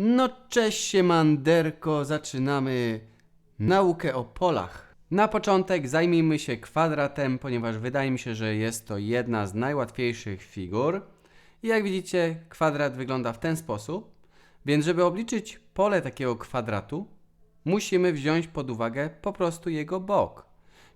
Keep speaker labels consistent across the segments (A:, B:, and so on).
A: No cześć siemanderko, zaczynamy naukę o polach. Na początek zajmijmy się kwadratem, ponieważ wydaje mi się, że jest to jedna z najłatwiejszych figur. I jak widzicie, kwadrat wygląda w ten sposób. Więc żeby obliczyć pole takiego kwadratu, musimy wziąć pod uwagę po prostu jego bok.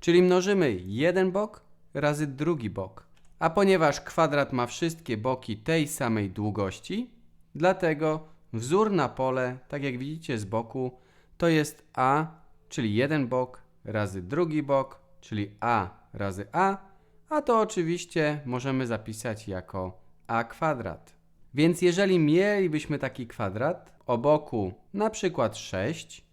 A: Czyli mnożymy jeden bok razy drugi bok. A ponieważ kwadrat ma wszystkie boki tej samej długości, dlatego wzór na pole, tak jak widzicie z boku, to jest a, czyli jeden bok razy drugi bok, czyli a razy a, a to oczywiście możemy zapisać jako a kwadrat. Więc jeżeli mielibyśmy taki kwadrat o boku na przykład 6,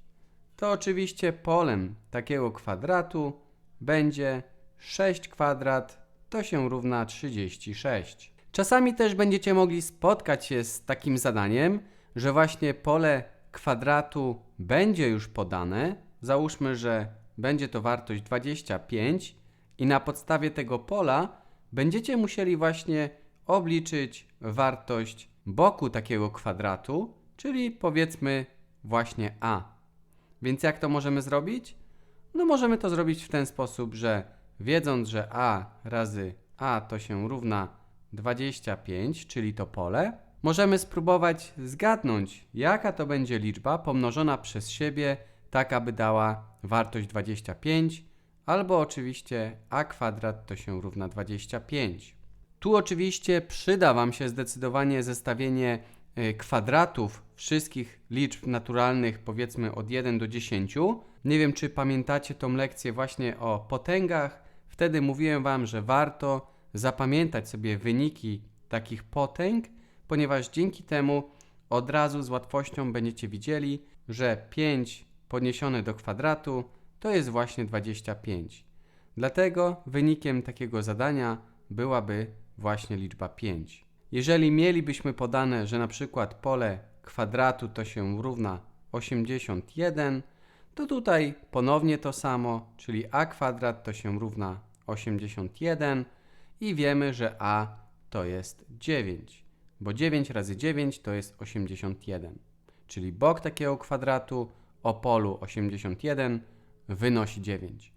A: to oczywiście polem takiego kwadratu będzie 6 kwadrat, to się równa 36. Czasami też będziecie mogli spotkać się z takim zadaniem, że właśnie pole kwadratu będzie już podane. Załóżmy, że będzie to wartość 25 i na podstawie tego pola będziecie musieli właśnie obliczyć wartość boku takiego kwadratu, czyli powiedzmy właśnie a. Więc jak to możemy zrobić? No możemy to zrobić w ten sposób, że wiedząc, że a razy a to się równa 25, czyli to pole, możemy spróbować zgadnąć, jaka to będzie liczba pomnożona przez siebie, tak aby dała wartość 25, albo oczywiście a kwadrat to się równa 25. Tu oczywiście przyda Wam się zdecydowanie zestawienie y, kwadratów wszystkich liczb naturalnych, powiedzmy od 1 do 10. Nie wiem, czy pamiętacie tą lekcję właśnie o potęgach. Wtedy mówiłem Wam, że warto zapamiętać sobie wyniki takich potęg, ponieważ dzięki temu od razu z łatwością będziecie widzieli, że 5 podniesione do kwadratu to jest właśnie 25. Dlatego wynikiem takiego zadania byłaby właśnie liczba 5. Jeżeli mielibyśmy podane, że na przykład pole kwadratu to się równa 81, to tutaj ponownie to samo, czyli a kwadrat to się równa 81 i wiemy, że a to jest 9, bo 9 razy 9 to jest 81. Czyli bok takiego kwadratu o polu 81 wynosi 9.